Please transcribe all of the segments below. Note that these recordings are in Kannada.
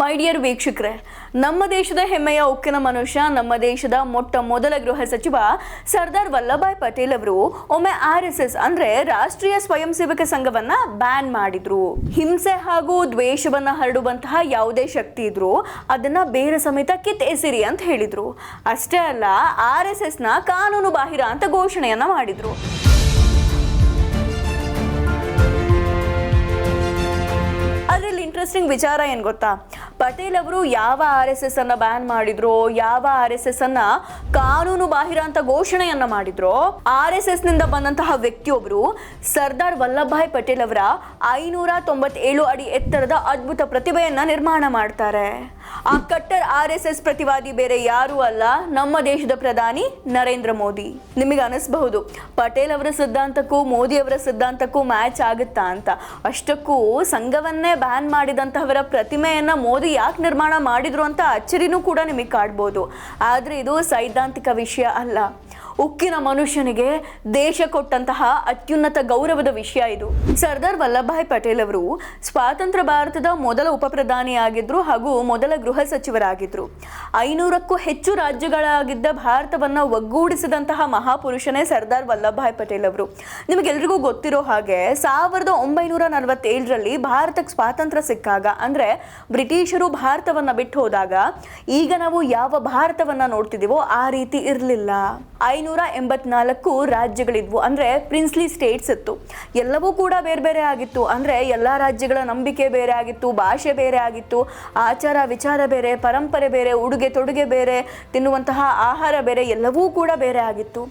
ಮೈ ಡಿಯರ್ ವೀಕ್ಷಕರೇ, ನಮ್ಮ ದೇಶದ ಹೆಮ್ಮೆಯ ಉಕ್ಕಿನ ಮನುಷ್ಯ, ನಮ್ಮ ದೇಶದ ಮೊಟ್ಟ ಮೊದಲ ಗೃಹ ಸಚಿವ ಸರ್ದಾರ್ ವಲ್ಲಭಾಯ್ ಪಟೇಲ್ ಅವರು ಒಮ್ಮೆ ಆರ್ ಎಸ್ ಎಸ್ ಅಂದ್ರೆ ರಾಷ್ಟ್ರೀಯ ಸ್ವಯಂ ಸೇವಕ ಸಂಘವನ್ನ ಬ್ಯಾನ್ ಮಾಡಿದ್ರು. ಹಿಂಸೆ ಹಾಗೂ ದ್ವೇಷವನ್ನ ಹರಡುವಂತಹ ಯಾವುದೇ ಶಕ್ತಿ ಇದ್ರು ಅದನ್ನ ಬೇರೆ ಸಮೇತ ಕಿತ್ತೆಸಿರಿ ಅಂತ ಹೇಳಿದ್ರು. ಅಷ್ಟೇ ಅಲ್ಲ, ಆರ್ ಎಸ್ ಎಸ್ನ ಕಾನೂನು ಬಾಹಿರ ಅಂತ ಘೋಷಣೆಯನ್ನ ಮಾಡಿದ್ರು. ಅದ್ರಲ್ಲಿ ಇಂಟ್ರೆಸ್ಟಿಂಗ್ ವಿಚಾರ ಏನು ಗೊತ್ತಾ? ಪಟೇಲ್ ಅವರು ಯಾವ ಆರ್ ಎಸ್ ಎಸ್ ಅನ್ನ ಬ್ಯಾನ್ ಮಾಡಿದ್ರು, ಯಾವ ಆರ್ ಎಸ್ ಎಸ್ ಅನ್ನ ಕಾನೂನು ಬಾಹಿರ ಅಂತ ಘೋಷಣೆಯನ್ನ ಮಾಡಿದ್ರು ಆರ್ ಎಸ್ ಎಸ್ನಿಂದ ಬಂದಂತಹ ವ್ಯಕ್ತಿಯೊಬ್ರು ಸರ್ದಾರ್ ವಲ್ಲಭಭಾಯ್ ಪಟೇಲ್ ಅವರ ಐನೂರ ತೊಂಬತ್ತೇಳು ಅಡಿ ಎತ್ತರದ ಅದ್ಭುತ ಪ್ರತಿಭೆಯನ್ನ ನಿರ್ಮಾಣ ಮಾಡ್ತಾರೆ. ಆ ಕಟ್ಟರ್ ಆರ್ ಎಸ್ ಎಸ್ ಪ್ರತಿವಾದಿ ಬೇರೆ ಯಾರು ಅಲ್ಲ, ನಮ್ಮ ದೇಶದ ಪ್ರಧಾನಿ ನರೇಂದ್ರ ಮೋದಿ. ನಿಮಗೆ ಅನಿಸಬಹುದು, ಪಟೇಲ್ ಅವರ ಸಿದ್ಧಾಂತಕ್ಕೂ ಮೋದಿ ಅವರ ಸಿದ್ಧಾಂತಕ್ಕೂ ಮ್ಯಾಚ್ ಆಗುತ್ತಾ ಅಂತ? ಅಷ್ಟಕ್ಕೂ ಸಂಘವನ್ನೇ ಬ್ಯಾನ್ ಮಾಡಿದಂತಹವರ ಪ್ರತಿಮೆಯನ್ನ ಮೋದಿ ಯಾಕೆ ನಿರ್ಮಾಣ ಮಾಡಿದ್ರು ಅಂತ ಅಚ್ಚರಿನೂ ಕೂಡ ನಿಮಗೆ ಕಾಡ್ಬೋದು. ಆದ್ರೆ ಇದು ಸೈದ್ಧಾಂತಿಕ ವಿಷಯ ಅಲ್ಲ. ಉಕ್ಕಿನ ಮನುಷ್ಯನಿಗೆ ದೇಶ ಕೊಟ್ಟಂತಹ ಅತ್ಯುನ್ನತ ಗೌರವದ ವಿಷಯ ಇದು. ಸರ್ದಾರ್ ವಲ್ಲಭಾಯ್ ಪಟೇಲ್ ಅವರು ಸ್ವಾತಂತ್ರ್ಯ ಭಾರತದ ಮೊದಲ ಉಪ ಪ್ರಧಾನಿಯಾಗಿದ್ರು ಹಾಗೂ ಮೊದಲ ಗೃಹ ಸಚಿವರಾಗಿದ್ರು. ಐನೂರಕ್ಕೂ ಹೆಚ್ಚು ರಾಜ್ಯಗಳಾಗಿದ್ದ ಭಾರತವನ್ನ ಒಗ್ಗೂಡಿಸಿದಂತಹ ಮಹಾಪುರುಷನೇ ಸರ್ದಾರ್ ವಲ್ಲಭಾಯ್ ಪಟೇಲ್ ಅವರು. ನಿಮಗೆಲ್ರಿಗೂ ಗೊತ್ತಿರೋ ಹಾಗೆ ಸಾವಿರದ ಒಂಬೈನೂರ ನಲವತ್ತೇಳರಲ್ಲಿ ಭಾರತಕ್ಕೆ ಸ್ವಾತಂತ್ರ್ಯ ಸಿಕ್ಕಾಗ, ಅಂದ್ರೆ ಬ್ರಿಟಿಷರು ಭಾರತವನ್ನ ಬಿಟ್ಟು ಹೋದಾಗ, ಈಗ ನಾವು ಯಾವ ಭಾರತವನ್ನ ನೋಡ್ತಿದೀವೋ ಆ ರೀತಿ ಇರಲಿಲ್ಲ. ಐನೂರ ಎಂಬತ್ನಾಲ್ಕು ರಾಜ್ಯಗಳಿದ್ವು. ಅಂದರೆ ಪ್ರಿನ್ಸ್ಲಿ ಸ್ಟೇಟ್ಸ್ ಇತ್ತು. ಎಲ್ಲವೂ ಕೂಡ ಬೇರೆ ಬೇರೆ ಆಗಿತ್ತು. ಅಂದರೆ ಎಲ್ಲ ರಾಜ್ಯಗಳ ನಂಬಿಕೆ ಬೇರೆ ಆಗಿತ್ತು, ಭಾಷೆ ಬೇರೆ ಆಗಿತ್ತು, ಆಚಾರ ವಿಚಾರ ಬೇರೆ, ಪರಂಪರೆ ಬೇರೆ, ಉಡುಗೆ ತೊಡುಗೆ ಬೇರೆ, ತಿನ್ನುವಂತಹ ಆಹಾರ ಬೇರೆ ಎಲ್ಲವೂ ಕೂಡ ಬೇರೆ ಆಗಿತ್ತು.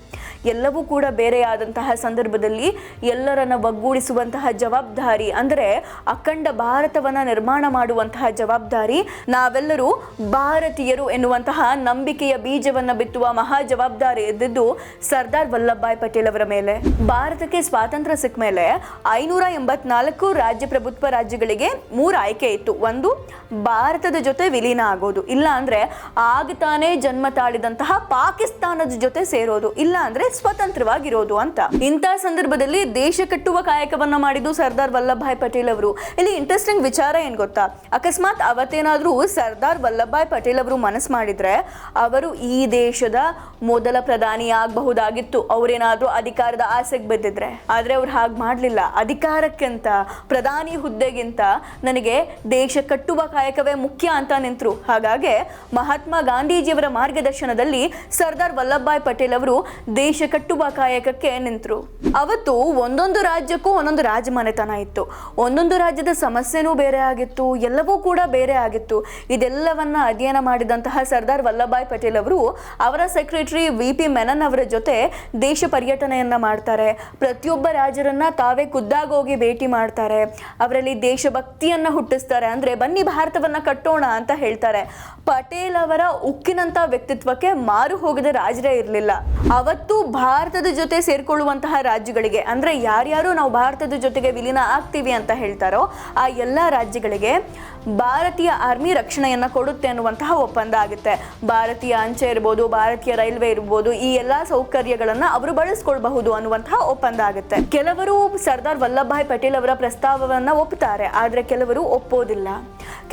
ಎಲ್ಲವೂ ಕೂಡ ಬೇರೆಯಾದಂತಹ ಸಂದರ್ಭದಲ್ಲಿ ಎಲ್ಲರನ್ನ ಒಗ್ಗೂಡಿಸುವಂತಹ ಜವಾಬ್ದಾರಿ, ಅಂದರೆ ಅಖಂಡ ಭಾರತವನ್ನ ನಿರ್ಮಾಣ ಮಾಡುವಂತಹ ಜವಾಬ್ದಾರಿ ನಾವೆಲ್ಲರೂ ಭಾರತೀಯರು ಎನ್ನುವಂತಹ ನಂಬಿಕೆಯ ಬೀಜವನ್ನ ಬಿತ್ತುವ ಮಹಾ ಜವಾಬ್ದಾರಿ ಇದ್ದಿದ್ದು ಸರ್ದಾರ್ ವಲ್ಲಭಾಯ್ ಪಟೇಲ್ ಅವರ ಮೇಲೆ. ಭಾರತಕ್ಕೆ ಸ್ವಾತಂತ್ರ್ಯ ಸಿಕ್ಕ ಮೇಲೆ ಐನೂರ ಎಂಬತ್ನಾಲ್ಕು ರಾಜ್ಯ ಪ್ರಭುತ್ವ ರಾಜ್ಯಗಳಿಗೆ ಮೂರು ಆಯ್ಕೆ ಇತ್ತು. ಒಂದು, ಭಾರತದ ಜೊತೆ ವಿಲೀನ ಆಗೋದು. ಇಲ್ಲ ಅಂದ್ರೆ ಆಗ ತಾನೇ ಜನ್ಮ ತಾಳಿದಂತಹ ಪಾಕಿಸ್ತಾನದ ಜೊತೆ ಸೇರೋದು. ಇಲ್ಲ ಅಂದ್ರೆ ಸ್ವತಂತ್ರವಾಗಿರೋದು ಅಂತ. ಇಂತಹ ಸಂದರ್ಭದಲ್ಲಿ ದೇಶ ಕಟ್ಟುವ ಕಾಯಕವನ್ನ ಮಾಡಿದ್ದು ಸರ್ದಾರ್ ವಲ್ಲಭಾಯ್ ಪಟೇಲ್ ಅವರು. ಇಲ್ಲಿ ಇಂಟ್ರೆಸ್ಟಿಂಗ್ ವಿಚಾರ ಏನ್ ಗೊತ್ತಾ? ಅಕಸ್ಮಾತ್ ಅವತ್ತೇನಾದ್ರೂ ಸರ್ದಾರ್ ವಲ್ಲಭಾಯ್ ಪಟೇಲ್ ಅವರು ಮನಸ್ಸು ಮಾಡಿದ್ರೆ ಅವರು ಈ ದೇಶದ ಮೊದಲ ಪ್ರಧಾನಿ ಆಗಬಹುದಾಗಿತ್ತು. ಅವರೇನಾದ್ರೂ ಅಧಿಕಾರದ ಆಸೆಗೆ ಬಿದ್ದಿದ್ರೆ ಆದ್ರೆ ಅವ್ರು ಹಾಗೆ ಮಾಡ್ಲಿಲ್ಲ. ಅಧಿಕಾರಕ್ಕಿಂತ, ಪ್ರಧಾನಿ ಹುದ್ದೆಗಿಂತ ನನಗೆ ದೇಶ ಕಟ್ಟುವ ಕಾಯಕವೇ ಮುಖ್ಯ ಅಂತ ನಿಂತರು. ಹಾಗಾಗಿ ಮಹಾತ್ಮ ಗಾಂಧೀಜಿಯವರ ಮಾರ್ಗದರ್ಶನದಲ್ಲಿ ಸರ್ದಾರ್ ವಲ್ಲಭಾಯ್ ಪಟೇಲ್ ಅವರು ದೇಶ ಕಟ್ಟುವ ಕಾಯಕಕ್ಕೆ ನಿಂತರು. ಅವತ್ತು ಒಂದೊಂದು ರಾಜ್ಯಕ್ಕೂ ಒಂದೊಂದು ರಾಜಮನೆತನ ಇತ್ತು. ಒಂದೊಂದು ರಾಜ್ಯದ ಸಮಸ್ಯೆನೂ ಬೇರೆ ಆಗಿತ್ತು, ಎಲ್ಲವೂ ಕೂಡ ಬೇರೆ ಆಗಿತ್ತು. ಇದೆಲ್ಲವನ್ನ ಅಧ್ಯಯನ ಮಾಡಿದಂತಹ ಸರ್ದಾರ್ ವಲ್ಲಭಾಯ್ ಪಟೇಲ್ ಅವರು ಅವರ ಸೆಕ್ರೆಟರಿ ವಿ ಪಿ ಮೆನನ್ ಅವರ ಜೊತೆ ದೇಶ ಪರ್ಯಟನೆಯನ್ನ ಮಾಡ್ತಾರೆ. ಪ್ರತಿಯೊಬ್ಬ ರಾಜರನ್ನ ತಾವೇ ಖುದ್ದಾಗೋಗಿ ಭೇಟಿ ಮಾಡ್ತಾರೆ. ಅವರಲ್ಲಿ ದೇಶಭಕ್ತಿಯನ್ನ ಹುಟ್ಟಿಸ್ತಾರೆ. ಅಂದ್ರೆ ಬನ್ನಿ ಭಾರತವನ್ನ ಕಟ್ಟೋಣ ಅಂತ ಹೇಳ್ತಾರೆ. ಪಟೇಲ್ ಅವರ ಉಕ್ಕಿನಂತ ವ್ಯಕ್ತಿತ್ವಕ್ಕೆ ಮಾರು ಹೋಗದ ರಾಜರೇ ಇರಲಿಲ್ಲ. ಅವತ್ತು ಭಾರತದ ಜೊತೆ ಸೇರ್ಕೊಳ್ಳುವಂತಹ ರಾಜ್ಯಗಳಿಗೆ, ಅಂದ್ರೆ ಯಾರ್ಯಾರು ನಾವು ಭಾರತದ ಜೊತೆಗೆ ವಿಲೀನ ಆಗ್ತೀವಿ ಅಂತ ಹೇಳ್ತಾರೋ ಆ ಎಲ್ಲ ರಾಜ್ಯಗಳಿಗೆ ಭಾರತೀಯ ಆರ್ಮಿ ರಕ್ಷಣೆಯನ್ನ ಕೊಡುತ್ತೆ ಅನ್ನುವಂತಹ ಒಪ್ಪಂದ ಆಗುತ್ತೆ. ಭಾರತೀಯ ಅಂಚೆ ಇರ್ಬೋದು, ಭಾರತೀಯ ರೈಲ್ವೆ ಇರ್ಬೋದು, ಈ ಎಲ್ಲಾ ಸೌಕರ್ಯಗಳನ್ನ ಅವರು ಬಳಸ್ಕೊಳ್ಬಹುದು ಅನ್ನುವಂತಹ ಒಪ್ಪಂದ ಆಗುತ್ತೆ. ಕೆಲವರು ಸರ್ದಾರ್ ವಲ್ಲಭಾಯ್ ಪಟೇಲ್ ಅವರ ಪ್ರಸ್ತಾವವನ್ನ ಒಪ್ಪುತ್ತಾರೆ ಆದ್ರೆ ಕೆಲವರು ಒಪ್ಪೋದಿಲ್ಲ.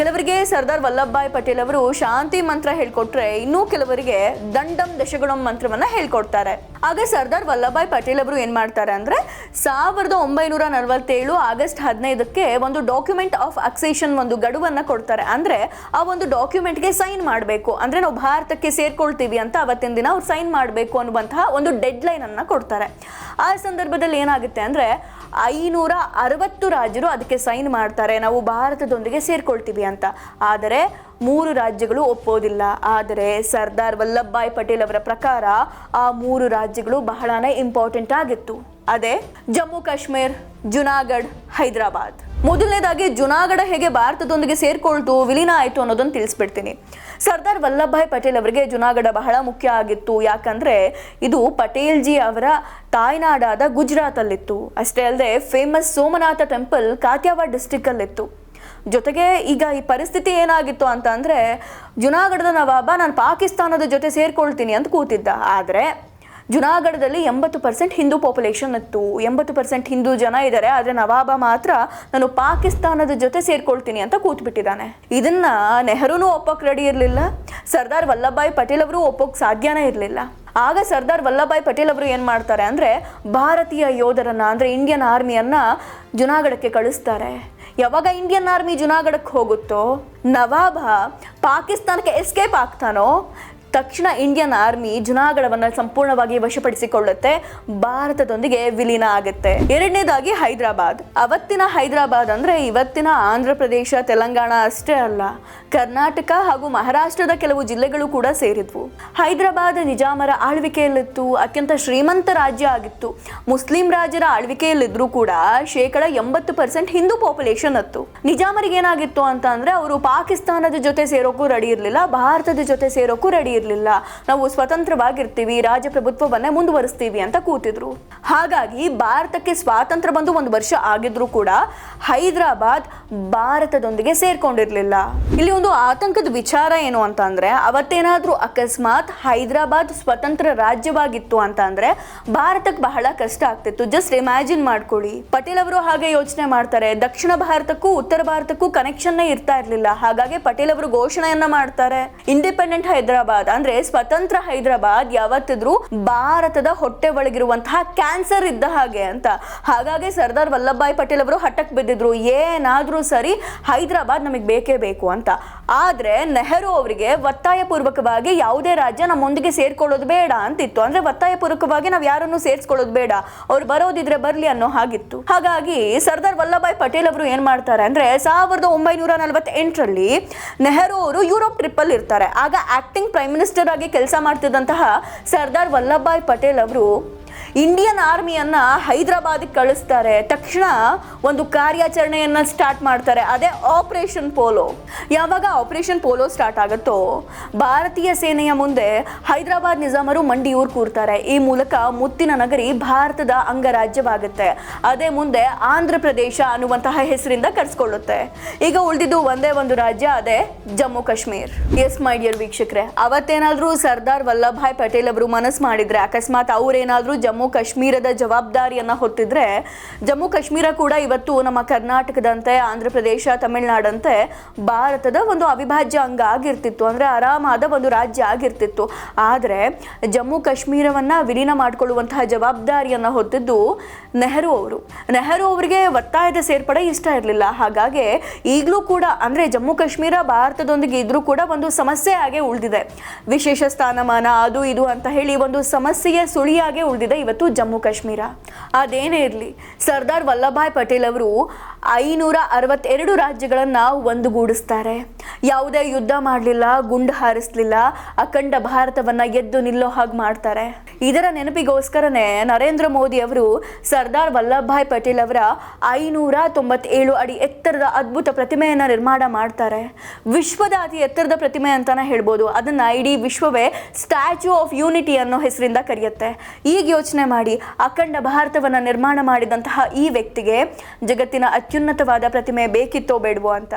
ಕೆಲವರಿಗೆ ಸರ್ದಾರ್ ವಲ್ಲಭಾಯ್ ಪಟೇಲ್ ಅವರು ಶಾಂತಿ ಮಂತ್ರ ಹೇಳ್ಕೊಟ್ರೆ ಇನ್ನೂ ಕೆಲವರಿಗೆ ದಂಡಂ ದಶಗುಣಂ ಮಂತ್ರವನ್ನ ಹೇಳ್ಕೊಡ್ತಾರೆ. ಆಗ ಸರ್ದಾರ್ ವಲ್ಲಭಾಯ್ ಪಟೇಲ್ ಅವರು ಏನು ಮಾಡ್ತಾರೆ ಅಂದ್ರೆ ಸಾವಿರದ ಒಂಬೈನೂರ ನಲವತ್ತೇಳು ಆಗಸ್ಟ್ ಹದಿನೈದಕ್ಕೆ ಒಂದು ಡಾಕ್ಯುಮೆಂಟ್ ಆಫ್ ಅಕ್ಸೇಷನ್ ಒಂದು ಗಡುವನ್ನ ಕೊಡ್ತಾರೆ. ಅಂದ್ರೆ ಆ ಒಂದು ಡಾಕ್ಯುಮೆಂಟ್ಗೆ ಸೈನ್ ಮಾಡಬೇಕು. ಅಂದ್ರೆ ನಾವು ಭಾರತಕ್ಕೆ ಸೇರ್ಕೊಳ್ತೀವಿ ಅಂತ ಅವತ್ತಿನ ದಿನ ಅವ್ರು ಸೈನ್ ಮಾಡಬೇಕು ಅನ್ನುವಂತಹ ಒಂದು ಡೆಡ್ ಲೈನ್ ಅನ್ನ ಕೊಡ್ತಾರೆ. ಆ ಸಂದರ್ಭದಲ್ಲಿ ಏನಾಗುತ್ತೆ ಅಂದ್ರೆ ಐನೂರ ಅರವತ್ತು ರಾಜರು ಅದಕ್ಕೆ ಸೈನ್ ಮಾಡ್ತಾರೆ. ನಾವು ಭಾರತದೊಂದಿಗೆ ಸೇರ್ಕೊಳ್ತೀವಿ ಅಂತ. ಆದರೆ ಮೂರು ರಾಜ್ಯಗಳು ಒಪ್ಪೋದಿಲ್ಲ. ಆದರೆ ಸರ್ದಾರ್ ವಲ್ಲಭಾಯ್ ಪಟೇಲ್ ಅವರ ಪ್ರಕಾರ ಆ ಮೂರು ರಾಜ್ಯಗಳು ಬಹಳನೇ ಇಂಪಾರ್ಟೆಂಟ್ ಆಗಿತ್ತು. ಅದೇ ಜಮ್ಮು ಕಾಶ್ಮೀರ್, ಜುನಾಗಢ್, ಹೈದರಾಬಾದ್. ಮೊದಲನೇದಾಗಿ ಜುನಾಗಢ ಹೇಗೆ ಭಾರತದೊಂದಿಗೆ ಸೇರ್ಕೊಳ್ತು, ವಿಲೀನ ಆಯಿತು ಅನ್ನೋದನ್ನು ತಿಳಿಸ್ಬಿಡ್ತೀನಿ. ಸರ್ದಾರ್ ವಲ್ಲಭಾಯ್ ಪಟೇಲ್ ಅವರಿಗೆ ಜುನಾಗಢ ಬಹಳ ಮುಖ್ಯ ಆಗಿತ್ತು. ಯಾಕಂದ್ರೆ ಇದು ಪಟೇಲ್ ಜಿ ಅವರ ತಾಯ್ನಾಡಾದ ಗುಜರಾತಲ್ಲಿತ್ತು. ಅಷ್ಟೇ ಅಲ್ಲದೆ famous Somnath temple Kathiawad district ಅಲ್ಲಿತ್ತು. ಜೊತೆಗೆ ಈಗ ಈ ಪರಿಸ್ಥಿತಿ ಏನಾಗಿತ್ತು ಅಂತ ಅಂದ್ರೆ, ಜುನಾಗಢದ ನವಾಬ, ನಾನು ಪಾಕಿಸ್ತಾನದ ಜೊತೆ ಸೇರ್ಕೊಳ್ತೀನಿ ಅಂತ ಕೂತಿದ್ದ. ಆದರೆ, ಜುನಾಗಢದಲ್ಲಿ ಎಂಬತ್ತು ಪರ್ಸೆಂಟ್ ಹಿಂದೂ ಪಾಪ್ಯುಲೇಷನ್ ಇತ್ತು. ಎಂಬತ್ತು ಪರ್ಸೆಂಟ್ ಹಿಂದೂ ಜನ ಇದ್ದಾರೆ ಆದರೆ ನವಾಬ ಮಾತ್ರ, ನಾನು ಪಾಕಿಸ್ತಾನದ ಜೊತೆ ಸೇರ್ಕೊಳ್ತೀನಿ ಅಂತ ಕೂತ್ಬಿಟ್ಟಿದ್ದಾನೆ. ಇದನ್ನ ನೆಹರೂನು ಒಪ್ಪಕ್ ರೆಡಿ ಇರಲಿಲ್ಲ. ಸರ್ದಾರ್ ವಲ್ಲಭಾಯ್ ಪಟೇಲ್ ಅವರು ಒಪ್ಪೋಕ್ ಸಾಧ್ಯನೇ ಇರಲಿಲ್ಲ. ಆಗ ಸರ್ದಾರ್ ವಲ್ಲಭಾಯ್ ಪಟೇಲ್ ಅವರು ಏನು ಮಾಡ್ತಾರೆ ಅಂದರೆ, ಭಾರತೀಯ ಯೋಧರನ್ನ, ಅಂದರೆ ಇಂಡಿಯನ್ ಆರ್ಮಿಯನ್ನು ಜುನಾಗಢಕ್ಕೆ ಕಳಿಸ್ತಾರೆ. ಯಾವಾಗ ಇಂಡಿಯನ್ ಆರ್ಮಿ ಜುನಾಗಢಕ್ಕೆ ಹೋಗುತ್ತೋ ನವಾಬ ಪಾಕಿಸ್ತಾನಕ್ಕೆ ಎಸ್ಕೇಪ್ ಆಗ್ತಾನೋ ತಕ್ಷಣ ಇಂಡಿಯನ್ ಆರ್ಮಿ ಜುನಾಗಢವನ್ನು ಸಂಪೂರ್ಣವಾಗಿ ವಶಪಡಿಸಿಕೊಳ್ಳುತ್ತೆ. ಭಾರತದೊಂದಿಗೆ ವಿಲೀನ ಆಗುತ್ತೆ. ಎರಡನೇದಾಗಿ ಹೈದರಾಬಾದ್. ಅವತ್ತಿನ ಹೈದರಾಬಾದ್ ಅಂದ್ರೆ ಇವತ್ತಿನ ಆಂಧ್ರ ಪ್ರದೇಶ, ತೆಲಂಗಾಣ ಅಷ್ಟೇ ಅಲ್ಲ. ಕರ್ನಾಟಕ ಹಾಗೂ ಮಹಾರಾಷ್ಟ್ರದ ಕೆಲವು ಜಿಲ್ಲೆಗಳು ಕೂಡ ಸೇರಿದ್ವು. ಹೈದರಾಬಾದ್ ನಿಜಾಮರ ಆಳ್ವಿಕೆಯಲ್ಲಿತ್ತು, ಅತ್ಯಂತ ಶ್ರೀಮಂತ ರಾಜ್ಯ ಆಗಿತ್ತು. ಮುಸ್ಲಿಂ ರಾಜರ ಆಳ್ವಿಕೆಯಲ್ಲಿದ್ರೂ ಕೂಡ ಶೇಕಡ ಎಂಬತ್ತು ಪರ್ಸೆಂಟ್ ಹಿಂದೂ ಪಾಪ್ಯುಲೇಷನ್ ಅತ್ತು. ನಿಜಾಮರಿಗೆ ಏನಾಗಿತ್ತು ಅಂತ ಅಂದ್ರೆ ಅವರು ಪಾಕಿಸ್ತಾನದ ಜೊತೆ ಸೇರೋಕ್ಕೂ ರೆಡಿ ಇರಲಿಲ್ಲ, ಭಾರತದ ಜೊತೆ ಸೇರೋಕ್ಕೂ ರೆಡಿ ಇರಲಿಲ್ಲ. ನಾವು ಸ್ವತಂತ್ರವಾಗಿರ್ತೀವಿ, ರಾಜಪ್ರಭುತ್ವವನ್ನೇ ಮುಂದುವರಿಸ್ತೀವಿ ಅಂತ ಕೂತಿದ್ರು. ಹಾಗಾಗಿ ಭಾರತಕ್ಕೆ ಸ್ವಾತಂತ್ರ್ಯ ಬಂದು ಒಂದು ವರ್ಷ ಆಗಿದ್ರು ಕೂಡ ಹೈದರಾಬಾದ್ ಭಾರತದೊಂದಿಗೆ ಸೇರ್ಕೊಂಡಿರ್ಲಿಲ್ಲ. ಇಲ್ಲಿ ಒಂದು ಆತಂಕದ ವಿಚಾರ ಏನು ಅಂತ ಅಂದ್ರೆ, ಅವತ್ತೇನಾದ್ರೂ ಅಕಸ್ಮಾತ್ ಹೈದರಾಬಾದ್ ಸ್ವತಂತ್ರ ರಾಜ್ಯವಾಗಿತ್ತು ಅಂತ ಅಂದ್ರೆ, ಭಾರತಕ್ಕೆ ಬಹಳ ಕಷ್ಟ ಆಗ್ತಿತ್ತು. ಜಸ್ಟ್ ಇಮ್ಯಾಜಿನ್ ಮಾಡ್ಕೊಳ್ಳಿ. ಪಟೇಲ್ ಅವರು ಹಾಗೆ ಯೋಚನೆ ಮಾಡ್ತಾರೆ. ದಕ್ಷಿಣ ಭಾರತಕ್ಕೂ ಉತ್ತರ ಭಾರತಕ್ಕೂ ಕನೆಕ್ಷನ್ ಇರ್ತಾ ಇರ್ಲಿಲ್ಲ. ಹಾಗಾಗಿ ಪಟೇಲ್ ಅವರು ಘೋಷಣೆಯನ್ನ ಮಾಡ್ತಾರೆ. ಇಂಡಿಪೆಂಡೆಂಟ್ ಹೈದರಾಬಾದ್. ಅಂದ್ರೆ ಸ್ವತಂತ್ರ ಹೈದರಾಬಾದ್ ಯಾವತ್ತಿದ್ರು ಭಾರತದ ಹೊಟ್ಟೆ ಒಳಗಿರುವಂತಹ ಕ್ಯಾನ್ಸರ್ ಇದ್ದ ಹಾಗೆ ಅಂತ. ಹಾಗಾಗಿ ಸರ್ದಾರ್ ವಲ್ಲಭಾಯ್ ಪಟೇಲ್ ಅವರು ಹಠಕ್ ಬಿದ್ದಿದ್ರು. ಏನಾದ್ರೂ ಸರಿ ಹೈದರಾಬಾದ್ ನಮಗೆ ಬೇಕೇ ಬೇಕು ಅಂತ. ಆದ್ರೆ ನೆಹರು ಅವರಿಗೆ ಒತ್ತಾಯ ಪೂರ್ವಕವಾಗಿ ಯಾವುದೇ ರಾಜ್ಯ ನಮ್ಮೊಂದಿಗೆ ಸೇರ್ಕೊಳ್ಳೋದು ಬೇಡ ಅಂತಿತ್ತು. ಅಂದ್ರೆ ಒತ್ತಾಯ ಪೂರ್ವಕವಾಗಿ ನಾವು ಯಾರನ್ನು ಸೇರ್ಸ್ಕೊಳ್ಳೋದು ಬೇಡ. ಅವ್ರು ಬರೋದಿದ್ರೆ ಬರ್ಲಿ ಅನ್ನೋ ಹಾಗಿತ್ತು. ಹಾಗಾಗಿ ಸರ್ದಾರ್ ವಲ್ಲಭಾಯ್ ಪಟೇಲ್ ಅವರು ಏನ್ ಮಾಡ್ತಾರೆ ಅಂದ್ರೆ ಸಾವಿರದ ಒಂಬೈನೂರ ನಲವತ್ತೆಂಟರಲ್ಲಿ ನೆಹರು ಅವರು ಯುರೋಪ್ ಟ್ರಿಪ್ ಅಲ್ಲಿ ಇರ್ತಾರೆ. ಆಗ ಆಕ್ಟಿಂಗ್ ಪ್ರೈಮ್ ಮಿನಿಸ್ಟರ್ ಆಗಿ ಕೆಲಸ ಮಾಡ್ತಿದ್ದಂತಹ ಸರ್ದಾರ್ ವಲ್ಲಭಾಯ್ ಪಟೇಲ್ ಅವರು ಇಂಡಿಯನ್ ಆರ್ಮಿಯನ್ನ ಹೈದರಾಬಾದ್ ಕಳಿಸ್ತಾರೆ. ತಕ್ಷಣ ಒಂದು ಕಾರ್ಯಾಚರಣೆಯನ್ನ ಸ್ಟಾರ್ಟ್ ಮಾಡ್ತಾರೆ. ಅದೇ ಆಪರೇಷನ್ ಪೋಲೋ ಯಾವಾಗ ಆಪರೇಷನ್ ಪೋಲೋ ಸ್ಟಾರ್ಟ್ ಆಗುತ್ತೋ, ಭಾರತೀಯ ಸೇನೆಯ ಮುಂದೆ ಹೈದರಾಬಾದ್ ನಿಜಾಮರು ಮಂಡಿಯೂರ್ ಕೂರ್ತಾರೆ. ಈ ಮೂಲಕ ಮುತ್ತಿನ ನಗರಿ ಭಾರತದ ಅಂಗರಾಜ್ಯವಾಗುತ್ತೆ. ಅದೇ ಮುಂದೆ ಆಂಧ್ರ ಪ್ರದೇಶ ಅನ್ನುವಂತಹ ಹೆಸರಿಂದ ಕರೆಸ್ಕೊಳ್ಳುತ್ತೆ. ಈಗ ಉಳಿದಿದ್ದು ಒಂದೇ ಒಂದು ರಾಜ್ಯ, ಅದೇ Jammu Kashmir. Yes my dear ವೀಕ್ಷಕರೇ, ಅವತ್ತೇನಾದ್ರೂ ಸರ್ದಾರ್ ವಲ್ಲಭಾಯ್ ಪಟೇಲ್ ಅವರು ಮನಸ್ಸು ಮಾಡಿದ್ರೆ, ಅಕಸ್ಮಾತ್ ಅವ್ರೇನಾದ್ರೂ ಜಮ್ಮು ಕಾಶ್ಮೀರದ ಜವಾಬ್ದಾರಿಯನ್ನ ಹೊತ್ತಿದ್ರೆ ಜಮ್ಮು ಕಾಶ್ಮೀರ ಕೂಡ ಇವತ್ತು ನಮ್ಮ ಕರ್ನಾಟಕದಂತೆ ಆಂಧ್ರ ಪ್ರದೇಶ ತಮಿಳುನಾಡಂತೆ ಭಾರತದ ಒಂದು ಅವಿಭಾಜ್ಯ ಅಂಗ ಆಗಿರ್ತಿತ್ತು. ಅಂದ್ರೆ ಆರಾಮಾದ ಒಂದು ರಾಜ್ಯ ಆಗಿರ್ತಿತ್ತು. ಆದರೆ ಜಮ್ಮು ಕಾಶ್ಮೀರವನ್ನ ವಿಲೀನ ಮಾಡಿಕೊಳ್ಳುವಂತಹ ಜವಾಬ್ದಾರಿಯನ್ನ ಹೊತ್ತಿದ್ದು ನೆಹರು ಅವರು. ನೆಹರು ಅವರಿಗೆ ಒತ್ತಾಯದ ಸೇರ್ಪಡೆ ಇಷ್ಟ ಇರಲಿಲ್ಲ. ಹಾಗಾಗಿ ಈಗಲೂ ಕೂಡ, ಅಂದ್ರೆ ಜಮ್ಮು ಕಾಶ್ಮೀರ ಭಾರತದೊಂದಿಗೆ ಇದ್ರೂ ಕೂಡ ಒಂದು ಸಮಸ್ಯೆ ಆಗೇ ಉಳಿದಿದೆ. ವಿಶೇಷ ಸ್ಥಾನಮಾನ, ಅದು ಇದು ಅಂತ ಹೇಳಿ ಒಂದು ಸಮಸ್ಯೆಯ ಸುಳಿಯಾಗೆ ಉಳಿದಿದೆ ಇವತ್ತು ಜಮ್ಮು ಕಾಶ್ಮೀರ. ಅದೇನೇ ಇರಲಿ ಸರ್ದಾರ್ ವಲ್ಲಭಾಯ್ ಪಟೇಲ್ ಅವರು ಐನೂರ ಅರವತ್ತೆರಡು ರಾಜ್ಯಗಳನ್ನ ಒಂದುಗೂಡಿಸ್ತಾರೆ. ಯಾವುದೇ ಯುದ್ಧ ಮಾಡಲಿಲ್ಲ, ಗುಂಡು ಹಾರಿಸ್ಲಿಲ್ಲ, ಅಖಂಡ ಭಾರತವನ್ನ ಎದ್ದು ನಿಲ್ಲೋ ಹಾಗೆ ಮಾಡ್ತಾರೆ. ಇದರ ನೆನಪಿಗೋಸ್ಕರನೇ ನರೇಂದ್ರ ಮೋದಿ ಅವರು ಸರ್ದಾರ್ ವಲ್ಲಭಭಾಯ್ ಪಟೇಲ್ ಅವರ ಐನೂರ ತೊಂಬತ್ತೇಳು ಅಡಿ ಎತ್ತರದ ಅದ್ಭುತ ಪ್ರತಿಮೆಯನ್ನು ನಿರ್ಮಾಣ ಮಾಡ್ತಾರೆ. ವಿಶ್ವದ ಅತಿ ಎತ್ತರದ ಪ್ರತಿಮೆ ಅಂತಾನೆ ಹೇಳ್ಬೋದು. ಅದನ್ನ ಇಡೀ ವಿಶ್ವವೇ ಸ್ಟ್ಯಾಚ್ಯೂ ಆಫ್ ಯೂನಿಟಿ ಅನ್ನೋ ಹೆಸರಿಂದ ಕರೆಯುತ್ತೆ. ಈಗ ಯೋಚನೆ ಮಾಡಿ, ಅಖಂಡ ಭಾರತವನ್ನ ನಿರ್ಮಾಣ ಮಾಡಿದಂತಹ ಈ ವ್ಯಕ್ತಿಗೆ ಜಗತ್ತಿನ ಅತ್ಯುನ್ನತವಾದ ಪ್ರತಿಮೆ ಬೇಕಿತ್ತೋ ಬೇಡವೋ ಅಂತ?